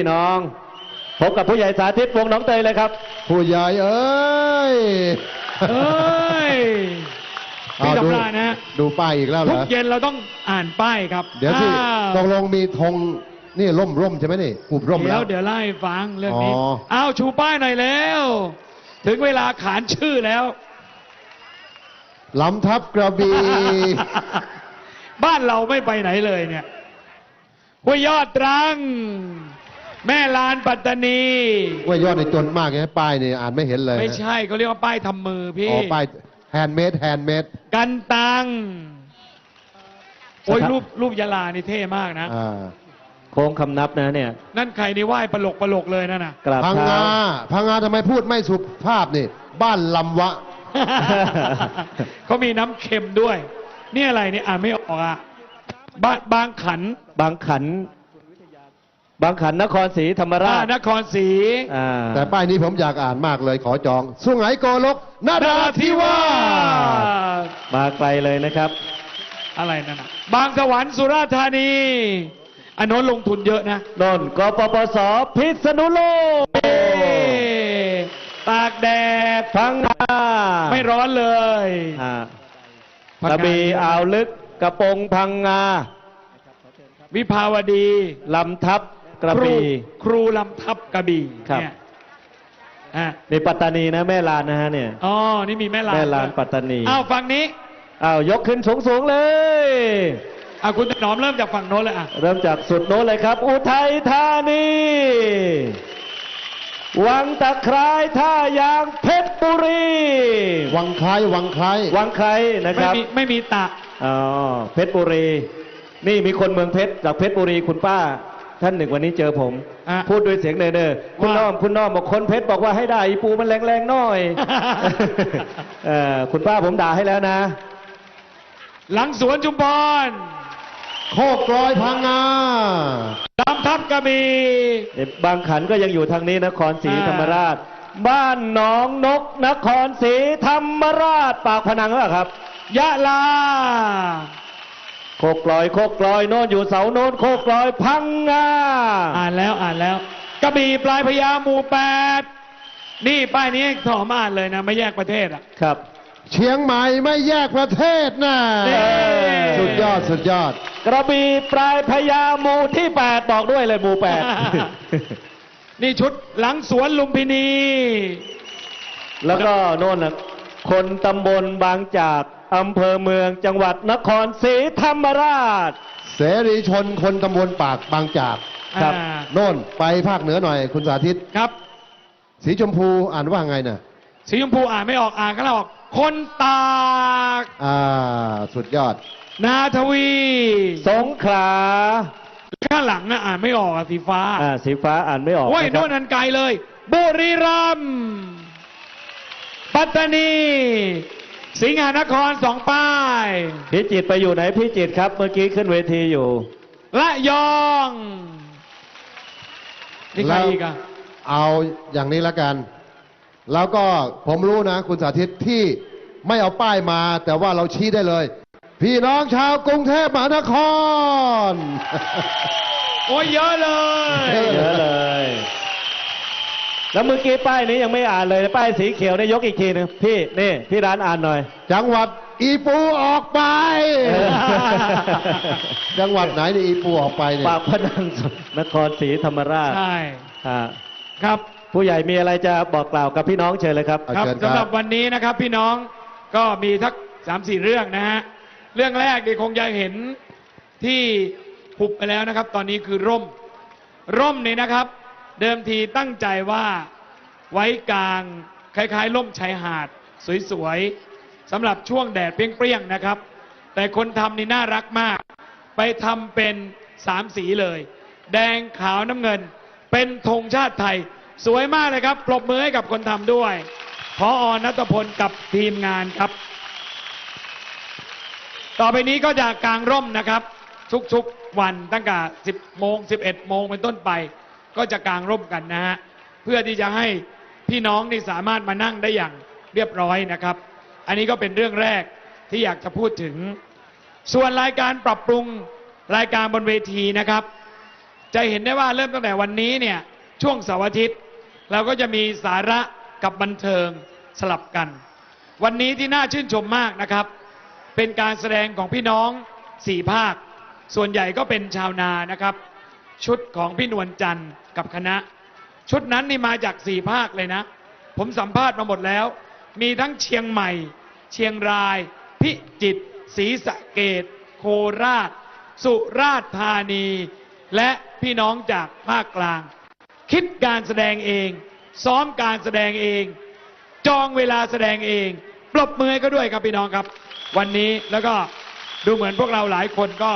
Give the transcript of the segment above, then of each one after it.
พี่น้องพบกับผู้ใหญ่สาธิตวงศ์หน้องเตยเลยครับ ผู้ใหญ่เอ้ยเอ้ยพี่เอาดูตำรานะดูป้ายอีกแล้วเหรทุกอเย็นเราต้องอ่านป้ายครับเดี๋ยวที่อ้าวตกลงมีธงนี่ร่มร่มใช่ไหมนี่กุบร่มเดี๋แล้ยว วเดี๋ยวไล่าให้ฟังเรื่องนี้อ๋อ อ้าวชูป้ายหน่อยแล้ว ถึงเวลาขานชื่อแล้ว ลำทับกระบี่ บ้านเราไม่ไปไหนเลยเนี่ยห้วยยอดตรัง แม่ลานปัตตานีว่ายอดในจนมากไงป้ายนี่อ่านไม่เห็นเลยไม่ใช่เขาเรียกว่าป้ายทำมือพี่อ๋อป้ายแฮนด์เมดแฮนด์เมดกันตังโอ้ยสถารูปรูปยาลานี่เท่มากนะอ่าโค้งคำนับนะเนี่ย นั่นใครนี่ไหว้ปลกปลกเลยนั่นน่ะกราบพังเท้างาพังงาทำไมพูดไม่สุภาพนี่ บ้านลำวะ เขามีน้ำเค็มด้วย นี่อะไรเนี่ยอ่านไม่ออกอะบ้านบางขัน บางขัน บางขันนครศรีธรรมราอ่าชนครศรีอ่าแต่ป้ายนี้ผมอยากอ่านมากเลยขอจอง สุไหงโกลกนานาราราธิธิวาวาสสมาไกลเลยนะครับ อะไรนั่นน่ะบางสวรรค์สุราษฎร์ธานีอันโน้นลงทุนเยอะนะ นนท์กปปสพิษณุโลกเอ้ตากแดดพังงาไม่ร้อนเลยอ่าพังกงาระบี่อ่าวลึกกระโปงพังงาวิภาวดี ลำทับ กระบี่ครูครูลำทับกระบี่ครับ เนี่ยอะนี่ปัตตานีนะแม่ลานนะฮะเนี่ยอ๋อนี่มีแม่ลานแม่ลานด้วยปัตตานีอ้าวฝั่งนี้อ้าวยกขึ้นสูงสูงๆเลย อะคุณถนอมเริ่มจากฝั่งโน้นเลยอะเริ่มจากสุดโน้นเลยครับ อุทัยธานี วังตะไคร้ท่ายางเพชรบุรี วังคล้ายวังคล้ายวังไคร้นะคไม่รับมีไม่มีตะ อ๋อเพชรบุรี นี่มีคนเมืองเพชรจากเพชรบุรีคุณป้า ท่านหนึ่งวันนี้เจอผม อะพูดด้วยเสียงเน่อๆคุณว่าน้อมคุณน้อมบอกคนเพชรบอกว่าให้ด่าอีปูมันแรงๆหน่อย เออคุณป้าผมด่าให้แล้วนะ หลังสวนชุมพรโคกลอยพังงา ลำทับกระบี่ เอ่อบางขันก็ยังอยู่ทางนี้นครศรีอ่าธรรมราช บ้านหนองนกนครศรีธรรมราชปากพนังหรือเปล่าครับ ยะลา โคกลอยโคกลอยโน่นอยู่เสาโน่นโคกลอยพังงาอ่านแล้วอ่านแล้วกระบี่ปลายพญาหมู่แปดนี่ป้ายนี้ถอมอ่านเลยนะ ไม่แยกประเทศอะครับ เชียงใหม่ไม่แยกประเทศนะนี่ สุดยอดสุดยอด กระบี่ปลายพญาหมู่ที่8บอกด้วยเลยหมู่นี่ชุดหลังสวนลุมพินี8แล้วก็โน่นนะคนตำบลบางจาก อำเภอเมืองจังหวัดนครศรีธรรมราช เสรีชนคนตำบลปากบางจากครับอ่า โน่นไปภาคเหนือหน่อยคุณสาธิต ครับ สีชมพูอ่านว่าไงน่ะสีชมพูอ่านไม่ออกอ่านก็แล้วออก คนตากอ่าสุดยอด นาทวีสงขลาข้างหลังนะอ่านไม่ออกอะสีฟ้าอ่าสีฟ้าอ่านไม่ออกโอ้ยะครัโน่บนอันไกลเลย บุรีรัมย์ปัตตานี สิงหานครสองป้ายพิจิตรไปอยู่ไหนพิจิตรครับ เมื่อกี้ขึ้นเวทีอยู่ ละยองนี่ใครแล้วอีกอะเอาอย่างนี้ละกัน แล้วก็ผมรู้นะ คุณสาธิตที่ไม่เอาป้ายมา แต่ว่าเราชี้ได้เลย พี่น้องชาวกรุงเทพมหานคร โอ้ยเยอะเลย เยอะเลย แล้วเมื่อกี้ป้ายนี้ยังไม่อ่านเลยป้ายสีเขียวเนี่ยยกอีกทีหนึงพี่นี่พี่ร้านอ่านหน่อย จังหวัดอีปูออกไปเออจังหวัดไหนนี่อีปูออกไปเนี่ยปากพนังนครศรีธรรมราชใช่อ่าครับผู้ใหญ่มีอะไรจะบอกกล่าวกับพี่น้องเชิญเลยครับเอาครับเชิญสำหรับวันนี้นะครับพี่น้องก็มีทักสามสี่เรื่องนะฮะเรื่องแรกเดี๋ยวคงจะเห็นที่หุบไปแล้วนะครับ ตอนนี้คือร่ม ร่มนี่นะครับ เดิมทีตั้งใจว่าไว้กลางคล้ายๆร่มชายหาด สวยๆสำหรับช่วงแดดเปรี้ยงๆนะครับ แต่คนทำนี่น่ารักมาก ไปทำเป็นสามสีเลย แดงขาวน้ำเงิน เป็นธงชาติไทย สวยมากเลยครับปรบมือให้กับคนทำด้วยพออนัตพลกับทีมงานครับ ต่อไปนี้ก็จะกางร่มนะครับ ทุกๆวันตั้งแต่ 10 โมง 11 โมงเป็นต้นไป ก็จะกางร่มกันนะฮะเพื่อที่จะให้พี่น้องนี่สามารถมานั่งได้อย่างเรียบร้อยนะครับ อันนี้ก็เป็นเรื่องแรกที่อยากจะพูดถึง ส่วนรายการปรับปรุงรายการบนเวทีนะครับ จะเห็นได้ว่าเริ่มตั้งแต่วันนี้เนี่ยช่วงเสาร์อาทิตย์เราก็จะมีสาระกับบันเทิงสลับกัน วันนี้ที่น่าชื่นชมมากนะครับ เป็นการแสดงของพี่น้องสี่ภาค ส่วนใหญ่ก็เป็นชาวนานะครับ ชุดของพี่นวลจันทร์ กับคณะ ชุดนั้นนี่มาจากสี่ภาคเลยนะ ผมสัมภาษณ์มาหมดแล้ว มีทั้งเชียงใหม่ เชียงราย พิจิตรศรีสะเกดโคราช สุราษฎร์ธานี และพี่น้องจากภาคกลาง คิดการแสดงเอง ซ้อมการแสดงเอง จองเวลาแสดงเองปรบมือก็ด้วยครับพี่น้องครับ วันนี้แล้วก็ดูเหมือนพวกเราหลายคนก็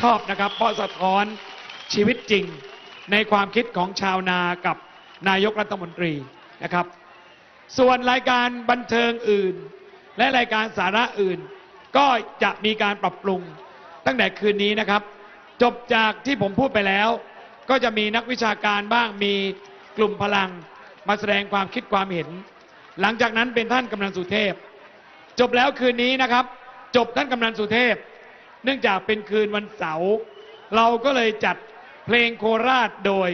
ชอบนะครับ เพราะสะท้อนชีวิตจริง ในความคิดของชาวนากับนายกรัฐมนตรีนะครับ ส่วนรายการบันเทิงอื่น และรายการสาระอื่น ก็จะมีการปรับปรุงตั้งแต่คืนนี้นะครับ จบจากที่ผมพูดไปแล้ว ก็จะมีนักวิชาการบ้างมีกลุ่มพลังมาแสดงความคิดความเห็น หลังจากนั้นเป็นท่านกำนันสุเทพ จบแล้วคืนนี้นะครับ จบท่านกำนันสุเทพ เนื่องจากเป็นคืนวันเสาร์เราก็เลยจัด เพลงโคราชโดย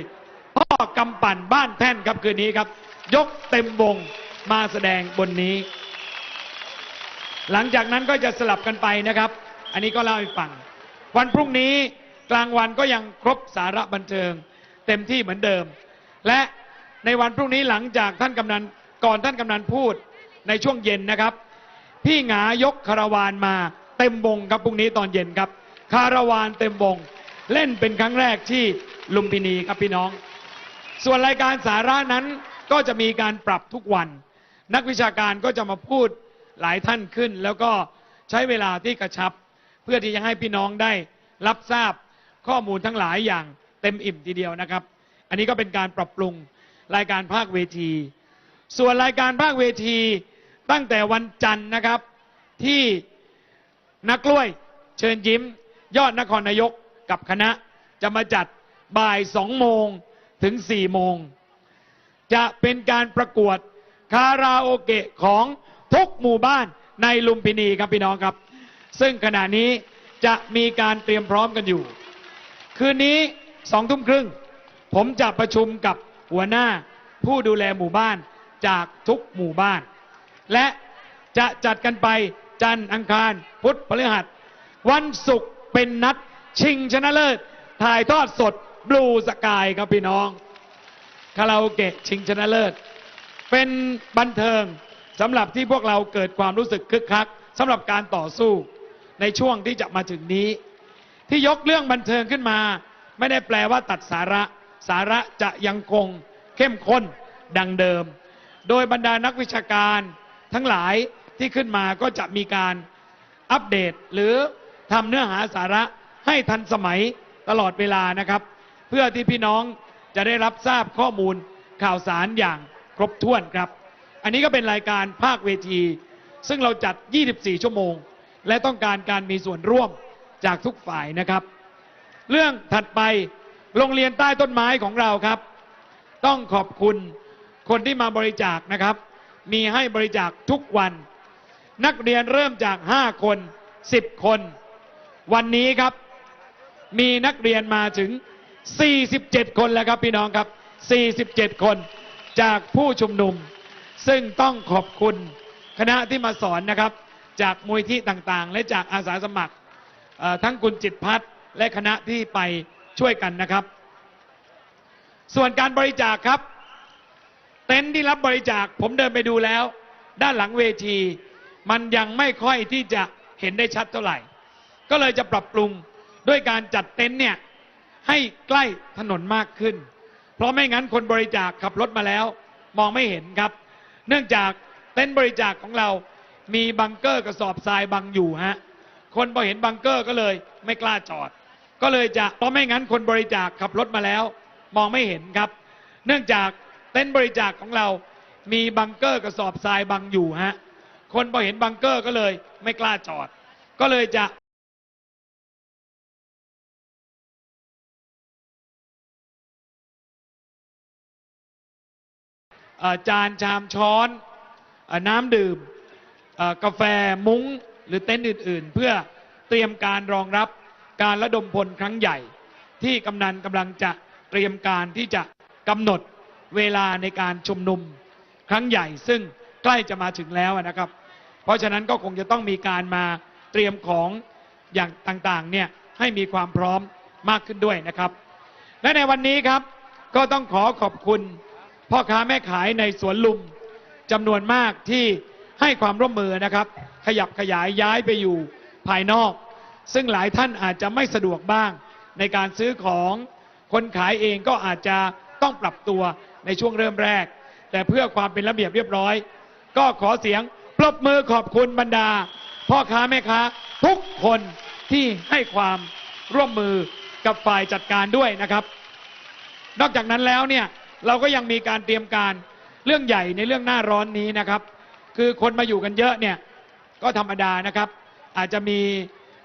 พ่อกำปั่นบ้านแท่นครับคืนนี้ครับ ยกเต็มวงมาแสดงบนนี้ หลังจากนั้นก็จะสลับกันไปนะครับ อันนี้ก็เล่าให้ฟัง วันพรุ่งนี้กลางวันก็ยังครบสาระบันเทิง เต็มที่เหมือนเดิม และในวันพรุ่งนี้หลังจากท่านกำนันก่อนท่านกำนันพูดในช่วงเย็นนะครับ พี่หงายกคาราวานมาเต็มวงครับพรุ่งนี้ตอนเย็นครับ คาราวานเต็มวง เล่นเป็นครั้งแรกที่ลุมพินีครับพี่น้อง ส่วนรายการสาระนั้นก็จะมีการปรับทุกวัน นักวิชาการก็จะมาพูดหลายท่านขึ้น แล้วก็ใช้เวลาที่กระชับ เพื่อที่จะให้พี่น้องได้รับทราบข้อมูลทั้งหลายอย่างเต็มอิ่มทีเดียวนะครับ อันนี้ก็เป็นการปรับปรุงรายการภาคเวที ส่วนรายการภาคเวทีตั้งแต่วันจันทร์นะครับที่นักกล้วยเชิญยิ้ม ยอดนครนายก กับคณะจะมาจัดบ่ายสองโมงถึงสี่โมง จะเป็นการประกวดคาราโอเกะของทุกหมู่บ้านในลุมพินีครับพี่น้องครับ ซึ่งขณะนี้จะมีการเตรียมพร้อมกันอยู่ คืนนี้สองทุ่มครึ่ง ผมจะประชุมกับหัวหน้าผู้ดูแลหมู่บ้านจากทุกหมู่บ้าน และจะจัดกันไปจันทร์อังคารพุธพฤหัส วันศุกร์เป็นนัด ชิงชนะเลิศ ถ่ายทอดสดบลูสกายครับพี่น้อง คาราโอเกะชิงชนะเลิศ เป็นบันเทิงสำหรับที่พวกเราเกิดความรู้สึกคึกคักสำหรับการต่อสู้ในช่วงที่จะมาถึงนี้ ที่ยกเรื่องบันเทิงขึ้นมา ไม่ได้แปลว่าตัดสาระ สาระจะยังคงเข้มข้นดังเดิม โดยบรรดานักวิชาการทั้งหลายที่ขึ้นมาก็จะมีการอัปเดตหรือทำเนื้อหาสาระ ให้ทันสมัยตลอดเวลานะครับ เพื่อที่พี่น้องจะได้รับทราบข้อมูลข่าวสารอย่างครบถ้วนครับ อันนี้ก็เป็นรายการภาคเวที ซึ่งเราจัด 24 ชั่วโมง และต้องการการมีส่วนร่วมจากทุกฝ่ายนะครับ เรื่องถัดไปโรงเรียนใต้ต้นไม้ของเราครับ ต้องขอบคุณคนที่มาบริจาคนะครับ มีให้บริจาคทุกวัน นักเรียนเริ่มจาก 5 คน 10 คน วันนี้ครับ มีนักเรียนมาถึง 47 คนแล้วครับพี่น้องครับ 47 คนจากผู้ชุมนุม ซึ่งต้องขอบคุณคณะที่มาสอนนะครับ จากมูลที่ต่างๆ และจากอาสาสมัครทั้งคุณจิตพัฒน์และคณะที่ไปช่วยกันนะครับ ส่วนการบริจาคครับ เต็นท์ที่รับบริจาคผมเดินไปดูแล้ว ด้านหลังเวที มันยังไม่ค่อยที่จะเห็นได้ชัดเท่าไหร่ ก็เลยจะปรับปรุง ด้วยการจัดเต็นท์เนี่ยให้ใกล้ถนนมากขึ้น เพราะไม่งั้นคนบริจาคขับรถมาแล้ว มองไม่เห็นครับ เนื่องจากเต็นท์บริจาคของเรา มีบังเกอร์กระสอบทรายบังอยู่ฮะคนพอเห็นบังเกอร์ก็เลยไม่กล้าจอด ก็เลยจะเพราะไม่งั้นคนบริจาคขับรถมาแล้ว มองไม่เห็นครับ เนื่องจากเต็นท์บริจาคของเรา มีบังเกอร์กระสอบทรายบังอยู่ฮะคนพอเห็นบังเกอร์ก็เลยไม่กล้าจอด ก็เลยจะ จานชามช้อนอน้ำดื่มกาแฟมุ้งหรือเต็นท์อื่น ๆ เพื่อเตรียมการรองรับการระดมพลครั้งใหญ่ ที่กำนันกำลังจะเตรียมการที่จะกำหนดเวลาในการชุมนุมครั้งใหญ่ ซึ่งใกล้จะมาถึงแล้วนะครับ เพราะฉะนั้นก็คงจะต้องมีการมาเตรียมของอย่างต่างๆเนี่ยให้มีความพร้อมมากขึ้นด้วยนะครับ และในวันนี้ครับก็ต้องขอขอบคุณ พ่อค้าแม่ขายในสวนลุมจำนวนมากที่ให้ความร่วมมือนะครับ ขยับขยายย้ายไปอยู่ภายนอก ซึ่งหลายท่านอาจจะไม่สะดวกบ้าง ในการซื้อของคนขายเองก็อาจจะต้องปรับตัวในช่วงเริ่มแรก แต่เพื่อความเป็นระเบียบเรียบร้อย ก็ขอเสียงปรบมือขอบคุณบรรดา พ่อค้าแม่ค้า ทุกคนที่ให้ความร่วมมือกับฝ่ายจัดการด้วยนะครับ นอกจากนั้นแล้วเนี่ย เราก็ยังมีการเตรียมการเรื่องใหญ่ในเรื่องหน้าร้อนนี้นะครับ คือคนมาอยู่กันเยอะเนี่ยก็ธรรมดานะครับ อาจจะมี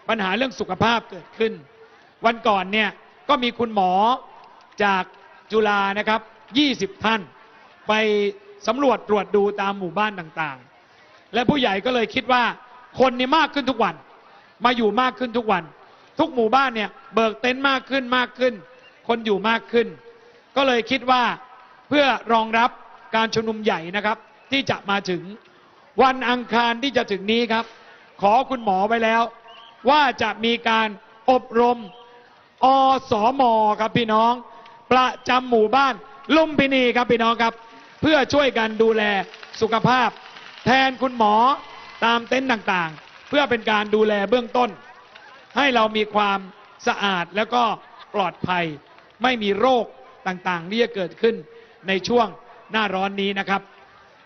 ปัญหาเรื่องสุขภาพเกิดขึ้น วันก่อนเนี่ยก็มีคุณหมอจากจุฬานะครับ 20 ท่าน ไปสำรวจตรวจดูตามหมู่บ้านต่างๆ และผู้ใหญ่ก็เลยคิดว่าคนนี่มากขึ้นทุกวัน มาอยู่มากขึ้นทุกวัน ทุกหมู่บ้านเนี่ยเบิกเต็นท์มากขึ้นมากขึ้น คนอยู่มากขึ้น ก็เลยคิดว่า เพื่อรองรับการชุมนุมใหญ่นะครับ ที่จะมาถึงวันอังคารที่จะถึงนี้ครับ ขอคุณหมอไว้แล้ว ว่าจะมีการอบรมอสมอครับพี่น้อง ประจำหมู่บ้านลุมพินีครับพี่น้องครับ เพื่อช่วยกันดูแลสุขภาพ แทนคุณหมอตามเต็นท์ต่างๆ เพื่อเป็นการดูแลเบื้องต้น ให้เรามีความสะอาดแล้วก็ปลอดภัย ไม่มีโรคต่างๆที่จะเกิดขึ้น ในช่วงหน้าร้อนนี้นะครับ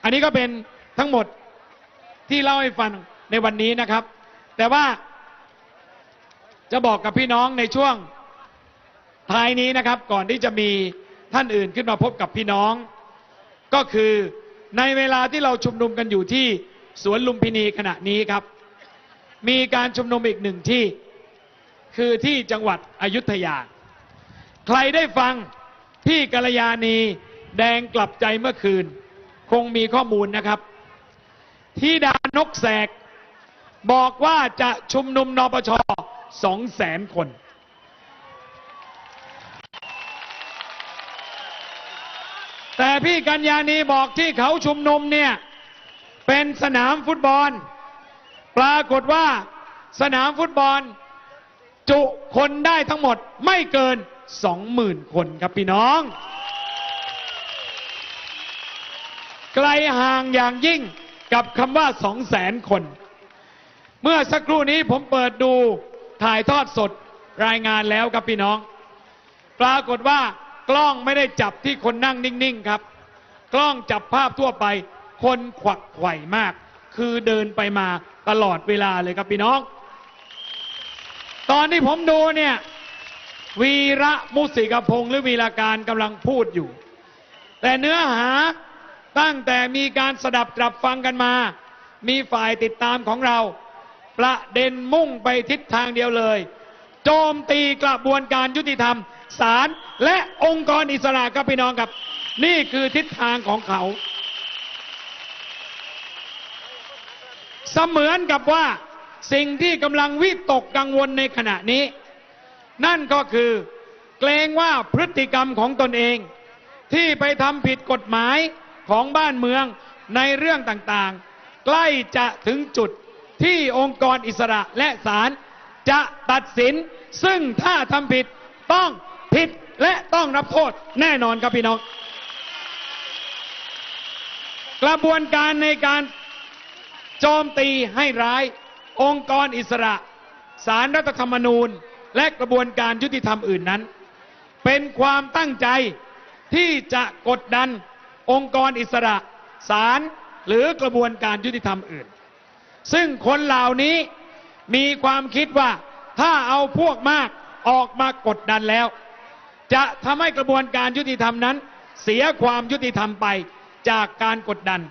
อันนี้ก็เป็นทั้งหมดที่เล่าให้ฟังในวันนี้นะครับ แต่ว่าจะบอกกับพี่น้องในช่วงท้ายนี้นะครับ ก่อนที่จะมีท่านอื่นขึ้นมาพบกับพี่น้อง ก็คือในเวลาที่เราชุมนุมกันอยู่ที่สวนลุมพินีขณะนี้ครับ มีการชุมนุมอีกหนึ่งที่ คือที่จังหวัดอยุธยา ใครได้ฟังพี่กัลยาณี แดงกลับใจเมื่อคืน คงมีข้อมูลนะครับ ที่ดานกแสก บอกว่าจะชุมนุมนปชสองแสนคน แต่พี่กัญญานีบอกที่เขาชุมนุมเนี่ย เป็นสนามฟุตบอล ปรากฏว่าสนามฟุตบอล จุคนได้ทั้งหมดไม่เกิน20,000คนครับพี่น้อง ไกลห่างอย่างยิ่งกับคำว่า200,000คน เมื่อสักครู่นี้ผมเปิดดูถ่ายทอดสดรายงานแล้วครับพี่น้อง ปรากฏว่ากล้องไม่ได้จับที่คนนั่งนิ่งๆครับ กล้องจับภาพทั่วไป คนขวักไขว่มาก คือเดินไปมาตลอดเวลาเลยครับพี่น้อง ตอนที่ผมดูเนี่ยวีระมุสิกพงษ์หรือวีราการกำลังพูดอยู่ แต่เนื้อหา ตั้งแต่มีการสดับตรับฟังกันมา มีฝ่ายติดตามของเรา ประเด็นมุ่งไปทิศทางเดียวเลย โจมตีกระบวนการยุติธรรมศาลและองค์กรอิสระครับพี่น้องครับ นี่คือทิศทางของเขา เสมือนกับว่าสิ่งที่กำลังวิตกกังวลในขณะนี้ นั่นก็คือเกรงว่าพฤติกรรมของตนเอง ที่ไปทำผิดกฎหมาย ของบ้านเมืองในเรื่องต่างๆ ใกล้จะถึงจุดที่องค์กรอิสระและศาลจะตัดสิน ซึ่งถ้าทำผิดต้องผิดและต้องรับโทษแน่นอนครับพี่น้อง กระบวนการในการโจมตีให้ร้าย องค์กรอิสระสารรัฐธรรมนูญ และกระบวนการยุติธรรมอื่นนั้น เป็นความตั้งใจที่จะกดดัน องค์กรอิสระศาลหรือกระบวนการยุติธรรมอื่น ซึ่งคนเหล่านี้มีความคิดว่าถ้าเอาพวกมากออกมากดดันแล้ว จะทำให้กระบวนการยุติธรรมนั้น เสียความยุติธรรมไปจากการกดดัน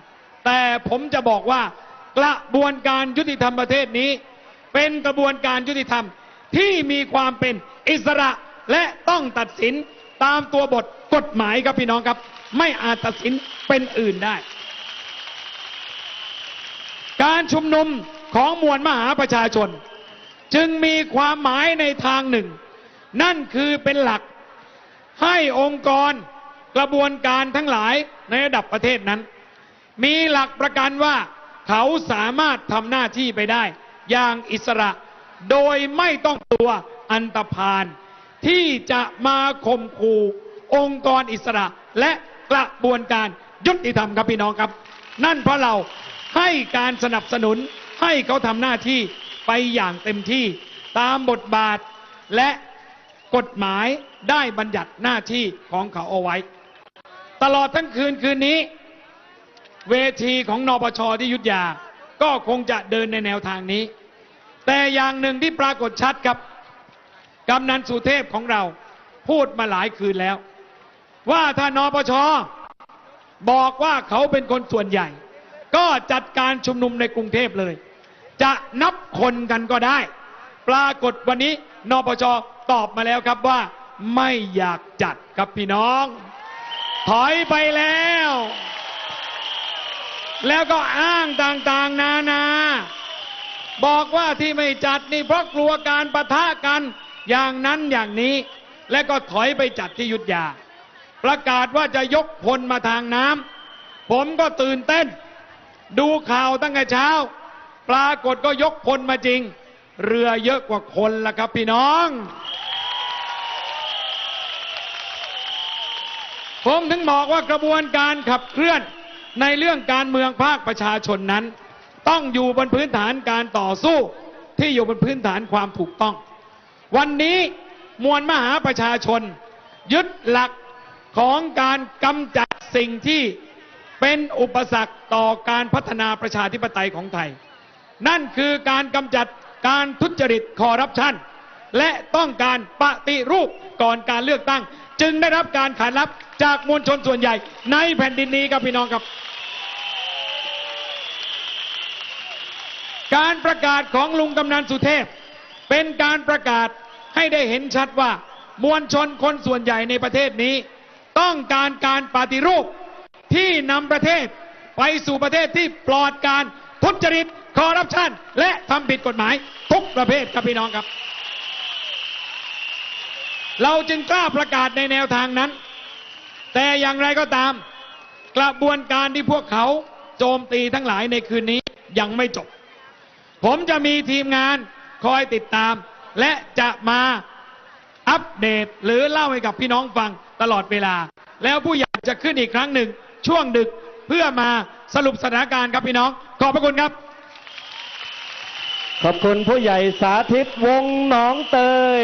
แต่ผมจะบอกว่ากระบวนการยุติธรรมประเทศนี้ เป็นกระบวนการยุติธรรมที่มีความเป็นอิสระและต้องตัดสินตามตัวบทกฎหมายครับพี่น้องครับ ไม่อาจตัดสินเป็นอื่นได้ การชุมนุมของมวลมหาประชาชน จึงมีความหมายในทางหนึ่ง นั่นคือเป็นหลักให้องค์กรกระบวนการทั้งหลายในระดับประเทศนั้น มีหลักประกันว่าเขาสามารถทำหน้าที่ไปได้ อย่างอิสระโดยไม่ต้องกลัวอันตรพาน ที่จะมาข่มขู่องค์กรอิสระและ กระบวนการยุติธรรมครับพี่น้องครับ นั่นเพราะเราให้การสนับสนุนให้เขาทำหน้าที่ไปอย่างเต็มที่ตามบทบาทและกฎหมายได้บัญญัติหน้าที่ของเขาเอาไว้ ตลอดทั้งคืนคืนนี้ เวทีของนปชที่ยุทธยา ก็คงจะเดินในแนวทางนี้ แต่อย่างหนึ่งที่ปรากฏชัดครับกำนันสุเทพของเราพูดมาหลายคืนแล้ว ว่าถ้านปชบอกว่าเขาเป็นคนส่วนใหญ่ ก็จัดการชุมนุมในกรุงเทพเลย จะนับคนกันก็ได้ ปรากฏวันนี้นปชตอบมาแล้วครับว่า ไม่อยากจัดครับพี่น้อง ถอยไปแล้ว แล้วก็อ้างต่างๆ นานา บอกว่าที่ไม่จัดนี่เพราะกลัวการประทะกันอย่างนั้นอย่างนี้ และก็ถอยไปจัดที่ยุทธยา ประกาศว่าจะยกพลมาทางน้ำผมก็ตื่นเต้น ดูข่าวตั้งแต่เช้า ปรากฏก็ยกพลมาจริง เรือเยอะกว่าคนละครับพี่น้อง ผมถึงบอกว่ากระบวนการขับเคลื่อนในเรื่องการเมืองภาคประชาชนนั้น ต้องอยู่บนพื้นฐานการต่อสู้ที่อยู่บนพื้นฐานความถูกต้อง วันนี้มวลมหาประชาชน ยึดหลัก ของการกำจัดสิ่งที่เป็นอุปสรรคต่อการพัฒนาประชาธิปไตยของไทย นั่นคือการกำจัดการทุจริตคอร์รัปชันและต้องการปฏิรูปก่อนการเลือกตั้ง จึงได้รับการขานรับจากมวลชนส่วนใหญ่ ในแผ่นดินนี้ครับพี่น้องครับ การประกาศของลุงกำนันสุเทพ เป็นการประกาศให้ได้เห็นชัดว่ามวลชนคนส่วนใหญ่ในประเทศนี้ ต้องการการปฏิรูปที่นำประเทศ ไปสู่ประเทศที่ปลอดการทุจริตคอร์รัปชันและทำผิดกฎหมายทุกประเภทครับพี่น้องครับ เราจึงกล้าประกาศในแนวทางนั้น แต่อย่างไรก็ตาม กระบวนการที่พวกเขาโจมตีทั้งหลายในคืนนี้ยังไม่จบ ผมจะมีทีมงานคอยติดตาม และจะมาอัปเดตหรือเล่าให้กับพี่น้องฟัง ตลอดเวลา แล้วผู้ใหญ่จะขึ้นอีกครั้งหนึ่ง ช่วงดึกเพื่อมาสรุปสถานการณ์ครับพี่น้อง ขอบพระคุณครับ ขอบคุณผู้ใหญ่สาธิตวงหนองเตย